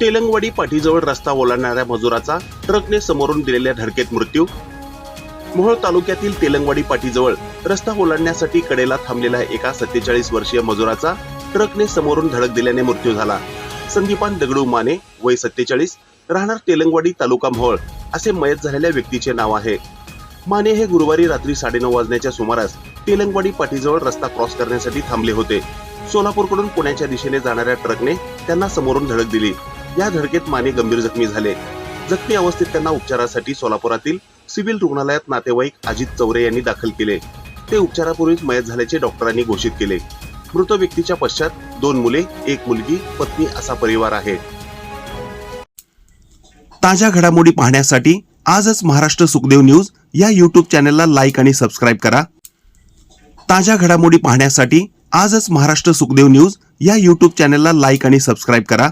तेलंगवाडी पाठीजवळ रस्ता ओलांडणाऱ्या मजुराचा ट्रकने समोरून दिलेल्या धडकेत मृत्यू. मोहोळ तालुक्यातील तेलंगवाडी पाठीजवळ रस्ता ओलांडण्यासाठी कडेला थांबलेल्या एका सत्तेचाळीस वर्षीय मजुराचा ट्रकने समोरून धडक दिल्याने मृत्यू झाला. संदीपान दगडू माने वय सत्तेचाळीस राहणार तेलंगवाडी तालुका मोहोळ असे मयत झालेल्या व्यक्तीचे नाव आहे. माने हे गुरुवारी रात्री साडेनऊ वाजण्याच्या सुमारास तेलंगवाडी पाठीजवळ रस्ता क्रॉस करण्यासाठी थांबले होते. सोलापूरकडून पुण्याच्या दिशेने जाणाऱ्या ट्रकने त्यांना समोरून धडक दिली. या धडकेत माने गंभीर जखमी झाले. जखमी अवस्थेत त्यांना उपचारासाठी सोलापुरातील सिव्हिल रुग्णालयात नातेवाईक अजित चौरे यांनी दाखल केले. ते उपचारापूर्वीच मयत झाल्याचे डॉक्टरांनी घोषित केले. मृत व्यक्तीच्या पश्चात दोन मुले एक मुलगी पत्नी असा परिवार आहे. ताज्या घडामोडी पाहण्यासाठी आजच महाराष्ट्र सुखदेव न्यूज या युट्यूब चॅनलला लाईक आणि सबस्क्राईब करा. ताज्या घडामोडी पाहण्यासाठी आजच महाराष्ट्र सुखदेव न्यूज या युट्यूब चॅनलला लाईक आणि सबस्क्राईब करा.